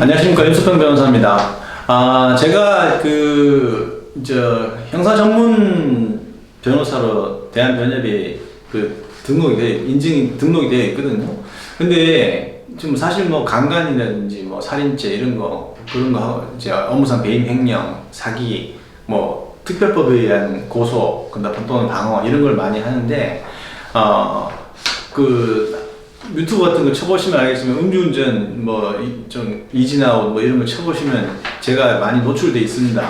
안녕하십니까 윤수평 변호사입니다. 아 제가 그 저 형사 전문 변호사로 대한 변협에 그 등록이 돼 인증 등록이 되어 있거든요. 근데 지금 사실 뭐 강간이라든지 뭐 살인죄 이런 거 그런 거 이제 업무상 배임 횡령, 사기, 뭐 특별법에 의한 고소, 그다음 또는 방어 이런 걸 많이 하는데 어그 유튜브 같은 거 쳐보시면 알겠지만 음주운전 뭐좀 이진아웃 뭐 이런 거 쳐보시면 제가 많이 노출돼 있습니다.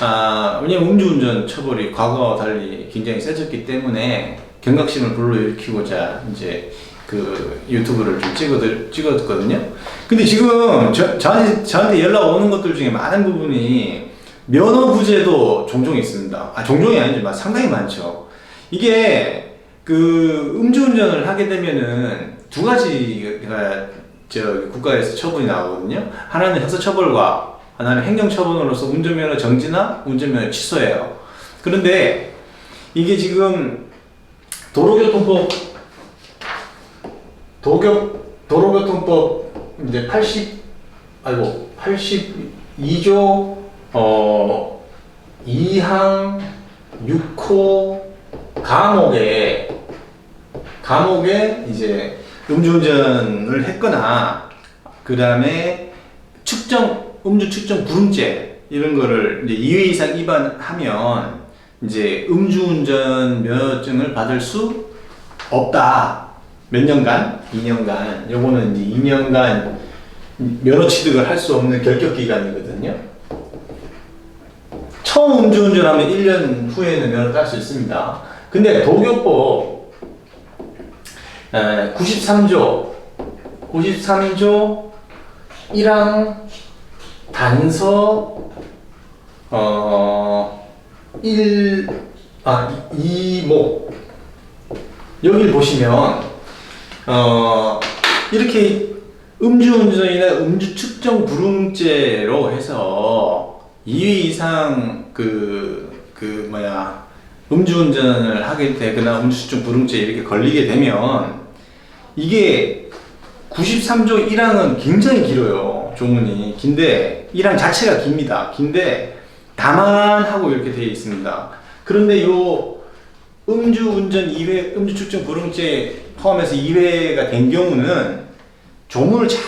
아 왜냐면 음주운전 처벌이 과거와 달리 굉장히 세졌기 때문에 경각심을 불러일으키고자 이제 그 유튜브를 좀 찍어 찍었거든요. 근데 지금 저, 저한테 저한테 연락 오는 것들 중에 많은 부분이 면허 부재도 종종 있습니다. 아 종종이 아니지만 상당히 많죠. 이게 그 음주운전을 하게 되면은 두 가지가 저 국가에서 처분이 나오거든요. 하나는 형사처벌과 하나는 행정처분으로서 운전면허 정지나 운전면허 취소예요. 그런데 이게 지금 도로교통법 도교 도로교통법 이제 80 아이고 82조 어 2항 6호 감옥에 감옥에 이제 음주운전을 했거나 그 다음에 측정 음주 측정 불응죄 이런 거를 이제 2회 이상 위반하면 이제 음주운전 면허증을 받을 수 없다. 몇 년간? 2년간. 요거는 이제 2년간 면허 취득을 할 수 없는 결격 기간이거든요. 처음 음주운전하면 1년 후에는 면허 딸 수 있습니다. 근데 도교법 에, 93조 93조 1항 단서 어, 1, 아, 2목 여기를 보시면 어, 이렇게 음주운전이나 음주 측정 불응죄로 해서 2회 이상 그, 그 뭐야 음주운전을 하게 되거나 음주 측정 불응죄 이렇게 걸리게 되면 이게 93조 1항은 굉장히 길어요. 조문이. 긴데, 1항 자체가 깁니다. 긴데, 다만 하고 이렇게 되어 있습니다. 그런데 요 음주운전 2회, 음주축전 불응죄 포함해서 2회가 된 경우는 조문을 잘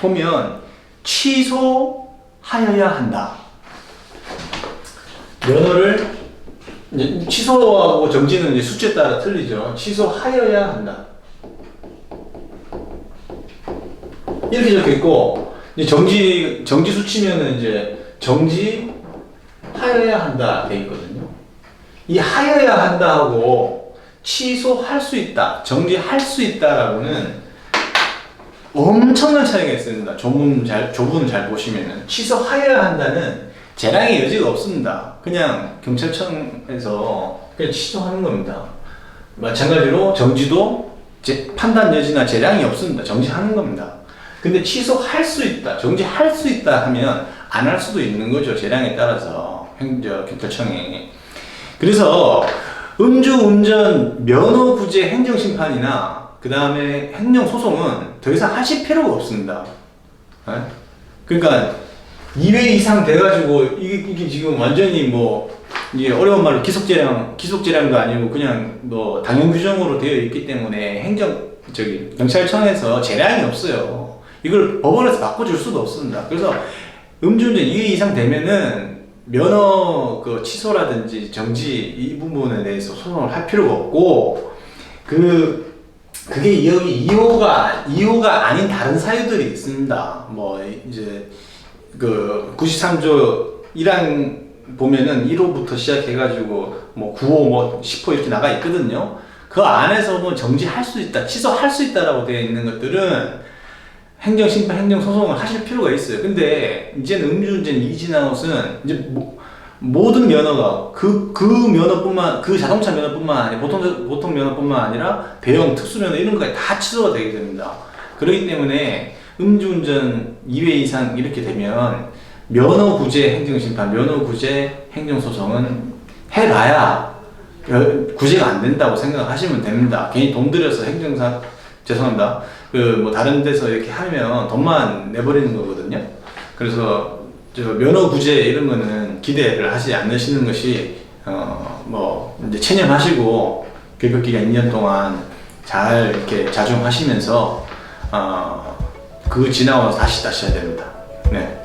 보면 취소하여야 한다. 면허를 취소하고 정지는 이제 수치에 따라 틀리죠. 취소하여야 한다. 이렇게 적혀 있고 이제 정지 정지 수치면은 이제 정지 하여야 한다 돼 있거든요. 이 하여야 한다 하고 취소할 수 있다, 정지할 수 있다라고는 엄청난 차이가 있습니다. 조문 잘 조문을 잘 보시면은 취소하여야 한다는 재량의 여지가 없습니다. 그냥 경찰청에서 그냥 취소하는 겁니다. 마찬가지로 정지도 제 판단 여지나 재량이 없습니다. 정지하는 겁니다. 근데 취소할 수 있다, 정지할 수 있다 하면 안 할 수도 있는 거죠. 재량에 따라서 경찰청이. 그래서 음주운전 면허 구제 행정심판이나 그 다음에 행정소송은 더 이상 하실 필요가 없습니다. 예? 그러니까 2회 이상 돼가지고 이게, 이게 지금 완전히 뭐 이게 어려운 말로 기속재량 기속재량도 아니고 그냥 뭐 당연 규정으로 되어 있기 때문에 행정 저기 경찰청에서 재량이 없어요. 이걸 법원에서 바꿔줄 수도 없습니다. 그래서 음주운전 2회 이상 되면은 면허 그 취소라든지 정지 이 부분에 대해서 소송을 할 필요가 없고 그 그게 여기 2호가 2호가 아닌 다른 사유들이 있습니다. 뭐 이제 그 93조 1항 보면은 1호부터 시작해가지고 뭐 9호 뭐 10호 이렇게 나가 있거든요. 그 안에서 뭐 정지할 수 있다, 취소할 수 있다라고 되어 있는 것들은 행정심판, 행정소송을 하실 필요가 있어요. 근데 이제는 음주운전 이진아웃은 이제 모, 모든 면허가 그, 그 면허뿐만, 그 자동차 면허뿐만 아니라 보통, 보통 면허뿐만 아니라 대형 특수면허 이런 거까지 다 취소가 되게 됩니다. 그렇기 때문에 음주운전 2회 이상 이렇게 되면 면허 구제 행정심판, 면허 구제 행정소송은 해봐야 별- 구제가 안 된다고 생각하시면 됩니다. 괜히 돈 들여서 행정사 죄송합니다. 그 뭐 다른 데서 이렇게 하면 돈만 내버리는 거거든요. 그래서 저 면허 구제 이런 거는 기대를 하지 않으시는 것이 어 뭐 이제 체념하시고 교육 기간 2년 동안 잘 이렇게 자중하시면서 어 그 지나고 나서 다시 해야 됩니다. 네.